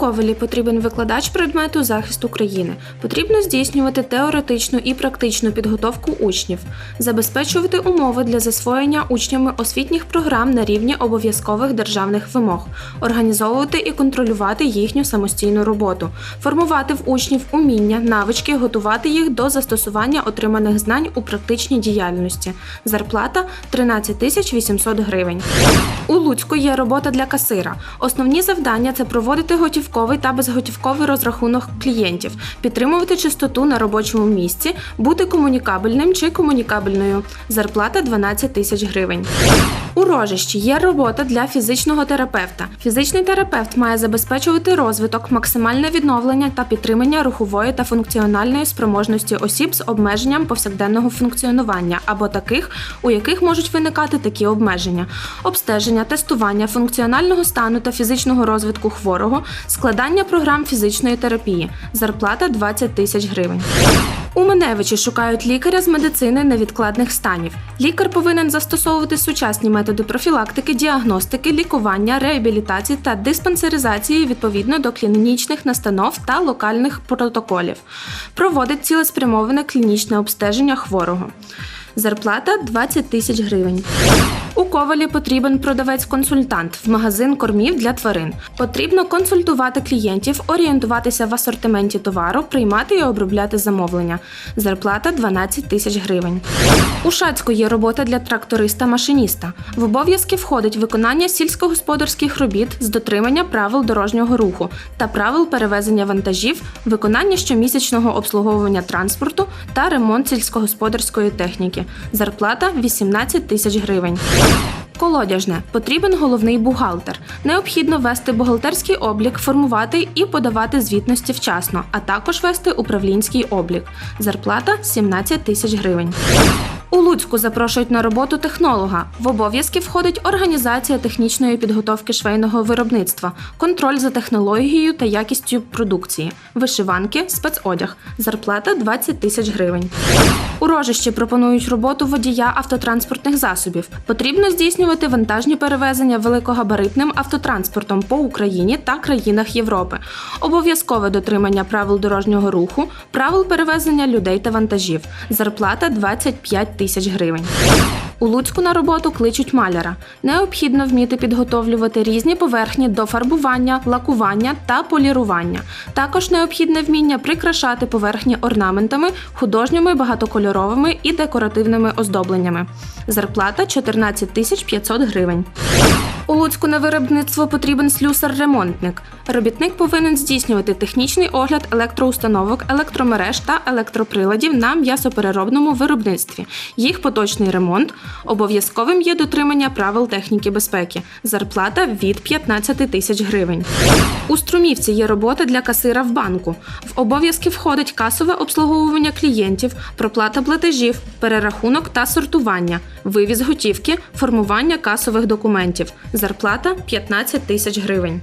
Ковелі потрібен викладач предмету захист України. Потрібно здійснювати теоретичну і практичну підготовку учнів, забезпечувати умови для засвоєння учнями освітніх програм на рівні обов'язкових державних вимог, організовувати і контролювати їхню самостійну роботу, формувати в учнів уміння, навички, готувати їх до застосування отриманих знань у практичній діяльності. Зарплата 13 тисяч 800 гривень. У Луцьку є робота для касира. Основні завдання це проводити готівковий та безготівковий розрахунок клієнтів, підтримувати чистоту на робочому місці, бути комунікабельним чи комунікабельною. Зарплата 12 тисяч гривень. У рожищі є робота для фізичного терапевта. Фізичний терапевт має забезпечувати розвиток, максимальне відновлення та підтримання рухової та функціональної спроможності осіб з обмеженням повсякденного функціонування або таких, у яких можуть виникати такі обмеження: обстеження, тестування функціонального стану та фізичного розвитку хворого, складання програм фізичної терапії. Зарплата 20 тисяч гривень. У Маневичі шукають лікаря з медицини невідкладних станів. Лікар повинен застосовувати сучасні методи профілактики, діагностики, лікування, реабілітації та диспансеризації відповідно до клінічних настанов та локальних протоколів. Проводить цілеспрямоване клінічне обстеження хворого. Зарплата 20 тисяч гривень. Ковалі потрібен продавець-консультант в магазин кормів для тварин. Потрібно консультувати клієнтів, орієнтуватися в асортименті товару, приймати і обробляти замовлення. Зарплата 12 тисяч гривень. У Шацьку є робота для тракториста-машиніста. В обов'язки входить виконання сільськогосподарських робіт з дотримання правил дорожнього руху та правил перевезення вантажів, виконання щомісячного обслуговування транспорту та ремонт сільськогосподарської техніки. Зарплата 18 тисяч гривень. Колодяжне потрібен головний бухгалтер. Необхідно вести бухгалтерський облік, формувати і подавати звітності вчасно, а також вести управлінський облік. Зарплата 17 тисяч гривень. Луцьку запрошують на роботу технолога. В обов'язки входить організація технічної підготовки швейного виробництва, контроль за технологією та якістю продукції, вишиванки, спецодяг. Зарплата 20 тисяч гривень. У рожищі пропонують роботу водія автотранспортних засобів. Потрібно здійснювати вантажні перевезення великогабаритним автотранспортом по Україні та країнах Європи. Обов'язкове дотримання правил дорожнього руху, правил перевезення людей та вантажів. Зарплата 25 тисяч гривень. У Луцьку на роботу кличуть маляра. Необхідно вміти підготовлювати різні поверхні до фарбування, лакування та полірування. Також необхідне вміння прикрашати поверхні орнаментами, художніми, багатокольоровими і декоративними оздобленнями. Зарплата 14 тисяч 500 гривень. У Луцьку на виробництво потрібен слюсар-ремонтник. Робітник повинен здійснювати технічний огляд електроустановок, електромереж та електроприладів на м'ясопереробному виробництві, їх поточний ремонт. Обов'язковим є дотримання правил техніки безпеки. Зарплата від 15 тисяч гривень. У Струмівці є робота для касира в банку. В обов'язки входить касове обслуговування клієнтів, проплата платежів, перерахунок та сортування, вивіз готівки, формування касових документів. Зарплата 15 тисяч гривень.